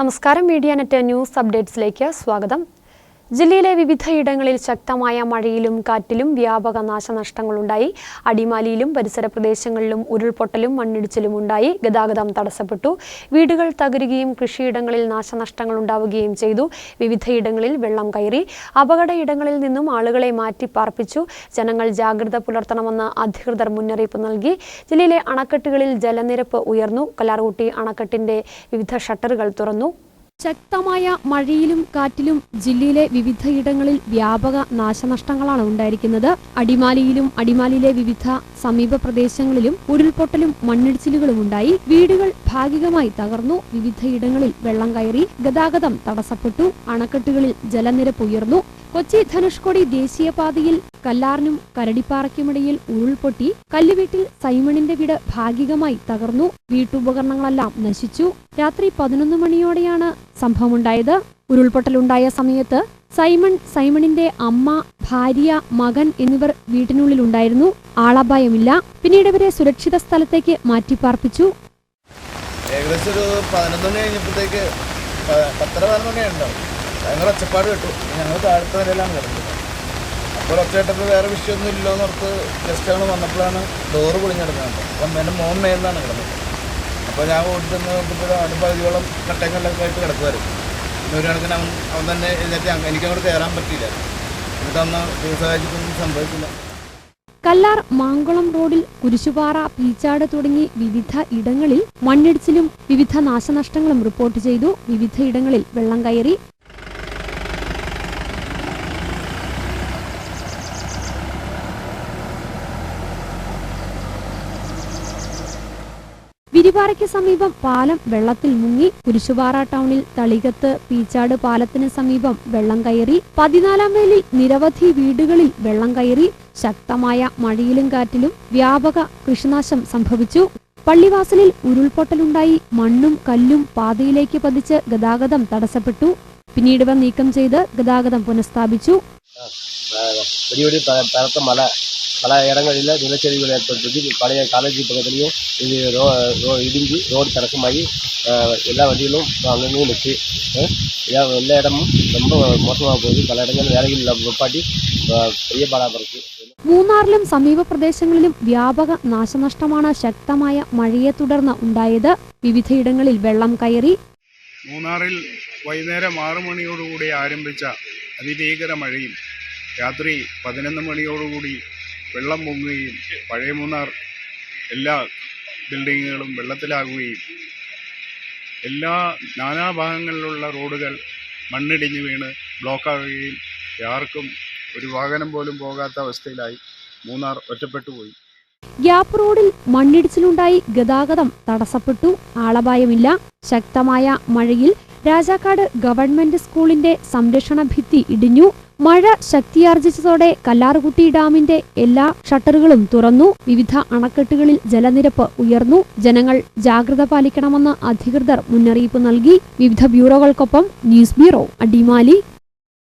നമസ്കാരം. Media net news അപ്ഡേറ്റ്സിലേക്ക് സ്വാഗതം. ജില്ലയിലെ വിവിധയിടങ്ങളിൽ ശക്തമായ മഴയിലും കാറ്റിലും വ്യാപക നാശനഷ്ടങ്ങളുണ്ടായി. അടിമാലിയിലും പരിസര പ്രദേശങ്ങളിലും ഉരുൾപൊട്ടലും മണ്ണിടിച്ചിലും ഉണ്ടായി. ഗതാഗതം തടസ്സപ്പെട്ടു. വീടുകൾ തകരുകയും കൃഷിയിടങ്ങളിൽ നാശനഷ്ടങ്ങൾ ഉണ്ടാവുകയും ചെയ്തു. വിവിധയിടങ്ങളിൽ വെള്ളം കയറി. അപകട ഇടങ്ങളിൽ നിന്നും ആളുകളെ മാറ്റി പാർപ്പിച്ചു. ജനങ്ങൾ ജാഗ്രത പുലർത്തണമെന്ന് അധികൃതർ മുന്നറിയിപ്പ് നൽകി. ജില്ലയിലെ അണക്കെട്ടുകളിൽ ജലനിരപ്പ് ഉയർന്നു. കലാർകുട്ടി അണക്കെട്ടിന്റെ വിവിധ ഷട്ടറുകൾ തുറന്നു. ശക്തമായ മഴയിലും കാറ്റിലും ജില്ലയിലെ വിവിധയിടങ്ങളിൽ വ്യാപക നാശനഷ്ടങ്ങളാണ് ഉണ്ടായിരിക്കുന്നത്. അടിമാലിയിലും അടിമാലിയിലെ വിവിധ സമീപ പ്രദേശങ്ങളിലും ഉരുൾപൊട്ടലും മണ്ണിടിച്ചിലുകളും ഉണ്ടായി. വീടുകൾ ഭാഗികമായി തകർന്നു. വിവിധയിടങ്ങളിൽ വെള്ളം കയറി ഗതാഗതം തടസ്സപ്പെട്ടു. അണക്കെട്ടുകളിൽ ജലനിരപ്പ് ഉയർന്നു. കൊച്ചി ധനുഷ്കോടി ദേശീയപാതയിൽ കല്ലാറിനും കരടിപ്പാറയ്ക്കുമിടയിൽ ഉരുൾപൊട്ടി. കല്ലുവീട്ടിൽ സൈമണിന്റെ വീട് ഭാഗികമായി തകർന്നു. വീട്ടുപകരണങ്ങളെല്ലാം നശിച്ചു. രാത്രി പതിനൊന്ന് മണിയോടെയാണ് സംഭവമുണ്ടായത്. ഉരുൾപൊട്ടലുണ്ടായ സമയത്ത് സൈമൺ സൈമണിന്റെ അമ്മ ഭാര്യ മകൻ എന്നിവർ വീട്ടിനുള്ളിലുണ്ടായിരുന്നു. ആളപായമില്ല. പിന്നീട് ഇവരെ സുരക്ഷിത സ്ഥലത്തേക്ക് മാറ്റിപ്പാർപ്പിച്ചു. ഏകദേശം ഒരു ഞങ്ങൾ ഞങ്ങൾ താഴത്തെ വേറെ വന്നപ്പോഴാണ് ഡോറ് പൊളിഞ്ഞെടുക്കുന്നത്. മോൻ മേലിലാണ് കിടന്നത്. അപ്പോൾ ഞാൻ ഓടിച്ചെന്ന് നോക്കുമ്പോൾ അവിടെ പകുതിയോളം ആയിട്ട് കിടക്കുമായിരുന്നു ഒരു കണക്കിന് അവൻ അവൻ തന്നെ എഴുന്നേറ്റ് അങ്ങ് എനിക്കങ്ങോട്ട് കയറാൻ പറ്റിയില്ല. എന്നിട്ട് അന്ന് സംഭവിച്ചില്ല. കല്ലാർ മാങ്കുളം റോഡിൽ കുരിശുപാറ പീച്ചാട് തുടങ്ങി വിവിധ ഇടങ്ങളിൽ മണ്ണിടിച്ചിലും വിവിധ നാശനഷ്ടങ്ങളും റിപ്പോർട്ട് ചെയ്തു. വിവിധ ഇടങ്ങളിൽ വെള്ളം കയറി തിരിപാറയ്ക്ക് സമീപം പാലം വെള്ളത്തിൽ മുങ്ങി കുരിശുപാറ ടൗണിൽ തളികത്ത് പീച്ചാട് പാലത്തിന് സമീപം വെള്ളം കയറി പതിനാലാം മേലിൽ നിരവധി വീടുകളിൽ വെള്ളം കയറി ശക്തമായ മഴയിലും കാറ്റിലും വ്യാപക കൃഷിനാശം സംഭവിച്ചു. പള്ളിവാസലിൽ ഉരുൾപൊട്ടലുണ്ടായി മണ്ണും കല്ലും പാതയിലേക്ക് പതിച്ച് ഗതാഗതം തടസ്സപ്പെട്ടു. പിന്നീട് ഇവ നീക്കം ചെയ്ത് ഗതാഗതം പുനഃസ്ഥാപിച്ചു. பல இடங்களில் நிலச்சரிவுகள் ஏற்பட்டது பழைய காலேஜ் பக்கத்துலேயும் இது ரோ ரோ இடிஞ்சு ரோடு தடக்கமாகி அஹ், எல்லா வண்டிகளும் அங்கங்கேயும் நிற்கு எல்லா இடமும் ரொம்ப மோசமாக போகுது பல இடங்கள் வேலைகள் நிப்பாட்டி அஹ், பெரிய பாடாபுரத்து മൂന്നാറിലും സമീപ പ്രദേശങ്ങളിലും വ്യാപക നാശനഷ്ടമാണ് ശക്തമായ മഴയെ തുടർന്ന് ഉണ്ടായത് വിവിധയിടങ്ങളിൽ വെള്ളം കയറി മൂന്നാറിൽ വൈകുന്നേരം ആറു മണിയോടുകൂടി ആരംഭിച്ച അതിഭീകര മഴയിൽ രാത്രി പതിനൊന്ന് മണിയോടുകൂടി വെള്ളം പൊങ്ങുകയും പഴയ മൂന്നാർ എല്ലാ ബിൽഡിങ്ങുകളും വെള്ളത്തിലാകുകയും എല്ലാ നാനാഭാഗങ്ങളിലുള്ള റോഡുകൾ മണ്ണിടിഞ്ഞ് വീണ് ബ്ലോക്കാകുകയും ആർക്കും ഒരു വാഹനം പോലും പോകാത്ത അവസ്ഥയിലായി. മൂന്നാർ ഒറ്റപ്പെട്ടുപോയി. ഗ്യാപ്പ് റോഡിൽ മണ്ണിടിച്ചിലുണ്ടായി ഗതാഗതം തടസ്സപ്പെട്ടു. ആളപായമില്ല. ശക്തമായ മഴയിൽ രാജാക്കാട് ഗവൺമെന്റ് സ്കൂളിന്റെ സംരക്ഷണ ഭിത്തി ഇടിഞ്ഞു. മഴ ശക്തിയാർജിച്ചതോടെ കല്ലാർകുട്ടി ഡാമിന്റെ എല്ലാ ഷട്ടറുകളും തുറന്നു. വിവിധ അണക്കെട്ടുകളിൽ ജലനിരപ്പ് ഉയർന്നു. ജനങ്ങൾ ജാഗ്രത പാലിക്കണമെന്ന് അധികൃതർ മുന്നറിയിപ്പ് നൽകി. വിവിധ ബ്യൂറോകൾക്കൊപ്പം ന്യൂസ് ബ്യൂറോ അടിമാലി.